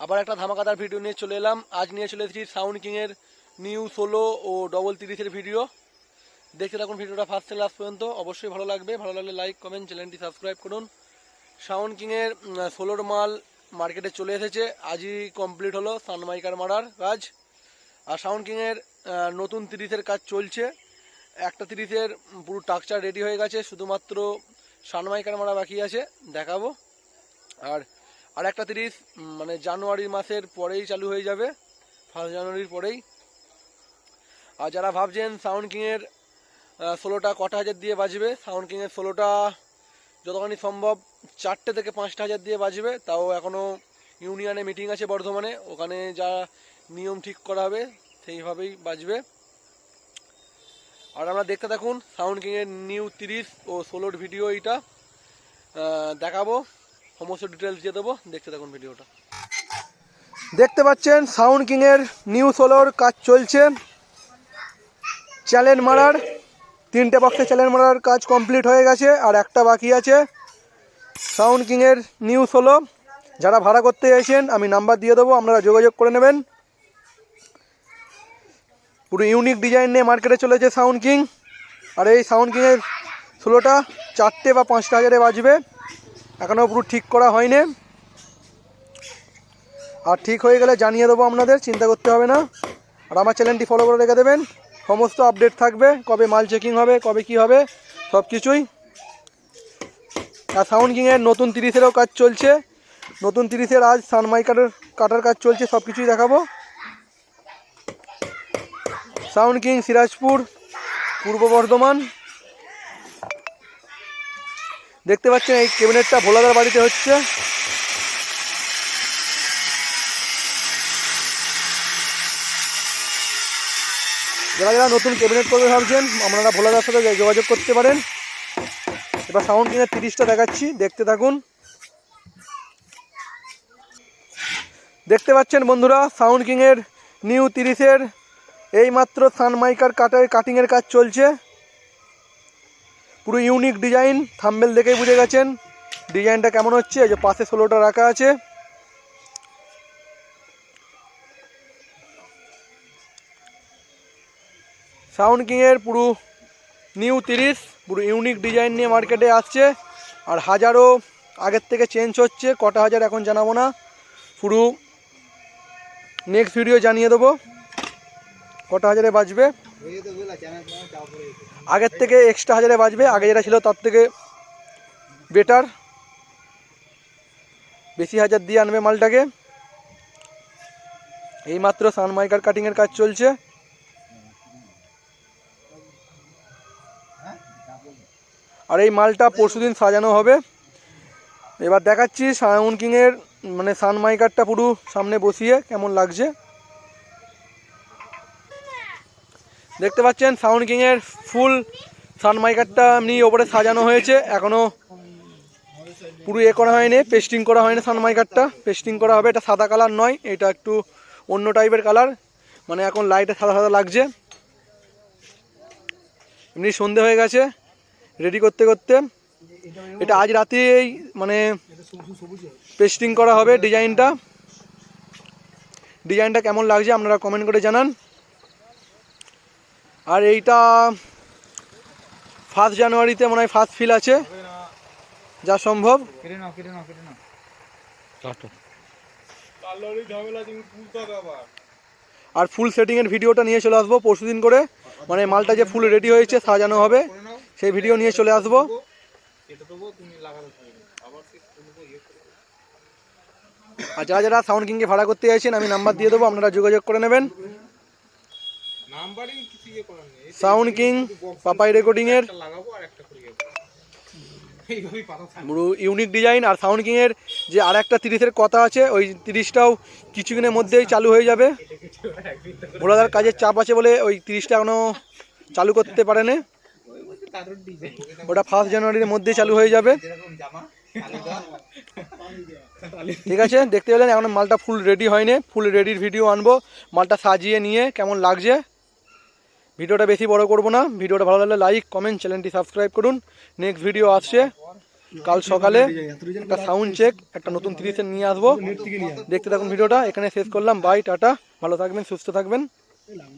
আবার একটা ধামাকাদার ভিডিও নিয়ে চলে এলাম। আজ নিয়ে চলে এসেছি সাউন্ড কিংয়ের নিউ ষোলো ও ডবল তিরিশের ভিডিও দেখতে থাকুন ভিডিওটা ফার্স্ট থেকে লাস্ট পর্যন্ত। অবশ্যই ভালো লাগবে। ভালো লাগলে লাইক কমেন্ট চ্যানেলটি সাবস্ক্রাইব করুন। সাউন্ড কিংয়ের ষোলোর মাল মার্কেটে চলে এসেছে। আজই কমপ্লিট হলো সানমাইকার মারার কাজ। আর সাউন্ড কিংয়ের নতুন তিরিশের কাজ চলছে। একটা তিরিশের পুরো টাকচার রেডি হয়ে গেছে। শুধুমাত্র সানমাইকার মারা বাকি আছে। দেখাবো। আর আর একটা তিরিশ মানে জানুয়ারি মাসের পরেই চালু হয়ে যাবে, ফার্স্ট জানুয়ারির পরেই। আর যারা ভাবছেন সাউন্ড কিংয়ের ষোলোটা কটা হাজার দিয়ে বাজবে, সাউন্ড কিংয়ের ষোলোটা যতখানি সম্ভব চারটে থেকে পাঁচটা হাজার দিয়ে বাজবে, তাও এখনও ইউনিয়নে মিটিং আছে বর্ধমানে, ওখানে যা নিয়ম ঠিক করা হবে সেইভাবেই বাজবে। আর আমরা দেখতে থাকুন সাউন্ড কিংয়ের নিউ তিরিশ ও ষোলোর ভিডিও এইটা দেখাবো। সমস্ত ডিটেলস দিয়ে দেবো। দেখতে থাকুন ভিডিওটা। দেখতে পাচ্ছেন সাউন্ড কিংয়ের নিউ সোলোর কাজ চলছে। চ্যালেঞ্জ মারার, তিনটে বক্সে চ্যালেঞ্জ মারার কাজ কমপ্লিট হয়ে গেছে, আর একটা বাকি আছে। সাউন্ড কিংয়ের নিউ সোলো যারা ভাড়া করতে চাইছেন, আমি নাম্বার দিয়ে দেবো, আপনারা যোগাযোগ করে নেবেন। পুরো ইউনিক ডিজাইন নিয়ে মার্কেটে চলেছে সাউন্ড কিং আর এই সাউন্ড কিংয়ের ষোলোটা চারটে বা পাঁচটা হাজারে বাজবে। এখনও পুরো ঠিক করা হয়নি। আর ঠিক হয়ে গেলে জানিয়ে দেবো আপনাদের, চিন্তা করতে হবে না। আর আমার চ্যানেলটি ফলো করে রেখে দেবেন। সমস্ত আপডেট থাকবে, কবে মাল চেকিং হবে, কবে কি হবে, সব কিছুই। আর সাউন্ড কিংয়ের নতুন তিরিশেরও কাজ চলছে। নতুন তিরিশের আজ সানমাইকার কাটার কাজ চলছে, সব কিছুই দেখাবো। সাউন্ড কিং সিরাজপুর পূর্ব বর্ধমান। দেখতে পাচ্ছেন এই ক্যাবিনেটটা ভোলাদার বাড়িতে হচ্ছে। যারা যারা নতুন ক্যাবিনেট করবে ভাবছেন, আপনারা ভোলাদার সাথে যোগাযোগ করতে পারেন। এবার সাউন্ড কিংয়ের তিরিশটা দেখাচ্ছি, দেখতে থাকুন। দেখতে পাচ্ছেন বন্ধুরা, সাউন্ড কিংয়ের নিউ তিরিশের, এইমাত্র সানমাইকার কাটার কাটিংয়ের কাজ চলছে। পুরো ইউনিক ডিজাইন থাম্বেল দেখেই বুঝে গেছেন। ডিজাইনটা কেমন হচ্ছে? যে পাশে ষোলোটা রাখা আছে। সাউন্ড কিংয়ের পুরো নিউ তিরিশ, পুরো ইউনিক ডিজাইন নিয়ে মার্কেটে আসছে। আর হাজারও আগের থেকে চেঞ্জ হচ্ছে, কটা হাজার এখন জানাব না। পুরো নেক্সট ভিডিও জানিয়ে দেবো। কটা হাজারে বাজবে? আগের থেকে এক্সট্রা হাজারে বাজবে, আগে যেটা ছিল তার থেকে বেটার বেশি হাজার দিয়ে আনবে মালটাকে। এইমাত্র সানমাইকার কাটিংয়ের কাজ চলছে। আর এই মালটা পরশুদিন সাজানো হবে। এবার দেখাচ্ছি সাউন্ড কিংয়ের মানে সানমাইকারটা পুরো সামনে বসিয়ে কেমন লাগছে। দেখতে পাচ্ছেন সাউন্ড কিংয়ের ফুল সানমাইকারটা এমনি ওপরে সাজানো হয়েছে। এখনও পুরো এ করা হয়নি পেস্টিং করা হয়নি সানমাইকারটা। পেস্টিং করা হবে, এটা সাদা কালার নয়, এটা একটু অন্য টাইপের কালার মানে এখন লাইটে সাদা সাদা লাগছে। এমনি সন্ধে হয়ে গেছে রেডি করতে করতে। এটা আজ রাতেই মানে পেস্টিং করা হবে ডিজাইনটা ডিজাইনটা কেমন লাগছে আপনারা কমেন্ট করে জানান। আর এইটা ফার্স্ট জানুয়ারিতে মনে হয় ফার্স্ট ফিল আছে। যা সম্ভব। আর ফুল সেটিংয়ের ভিডিওটা নিয়ে চলে আসব পরশুদিন করে। মানে মালটা যে ফুল রেডি হয়েছে সাজানো হবে সেই ভিডিও নিয়ে চলে আসব। ইয়ে আর যারা যারা সাউন্ড কিংকে ভাড়া করতে চাইছেন আমি নাম্বার দিয়ে দেবো আপনারা যোগাযোগ করে নেবেন। নাম্বারিং কিছু ইয়ে করার নেই। সাউন্ড কিং পাপাই রেকর্ডিংয়ের একটা লাগাবো আর একটা করে পুরো ইউনিক ডিজাইন আর সাউন্ড কিংয়ের যে আর একটা তিরিশের কথা আছে ওই তিরিশটাও কিছুদিনের মধ্যেই চালু হয়ে যাবে। ভোলাদার কাজের চাপ আছে বলে ওই তিরিশটা এখনও চালু করতে পারেনি। ওটা ফার্স্ট জানুয়ারির মধ্যেই চালু হয়ে যাবে। ঠিক আছে দেখতে পেলেন এখন মালটা ফুল রেডি হয়নি। ফুল রেডির ভিডিও আনব মালটা সাজিয়ে নিয়ে কেমন লাগছে। ভিডিওটা বেশি বড় করব না। ভিডিওটা ভালো লাগলে লাইক কমেন্ট চ্যানেলটি সাবস্ক্রাইব করুন। নেক্সট ভিডিও আসছে। কাল সকালে একটা সাউন্ড চেক একটা নতুন তিরিশের নিয়ে আসব। দেখতে থাকুন ভিডিওটা। এখানে শেষ করলাম। বাই টাটা ভালো থাকবেন, সুস্থ থাকবেন।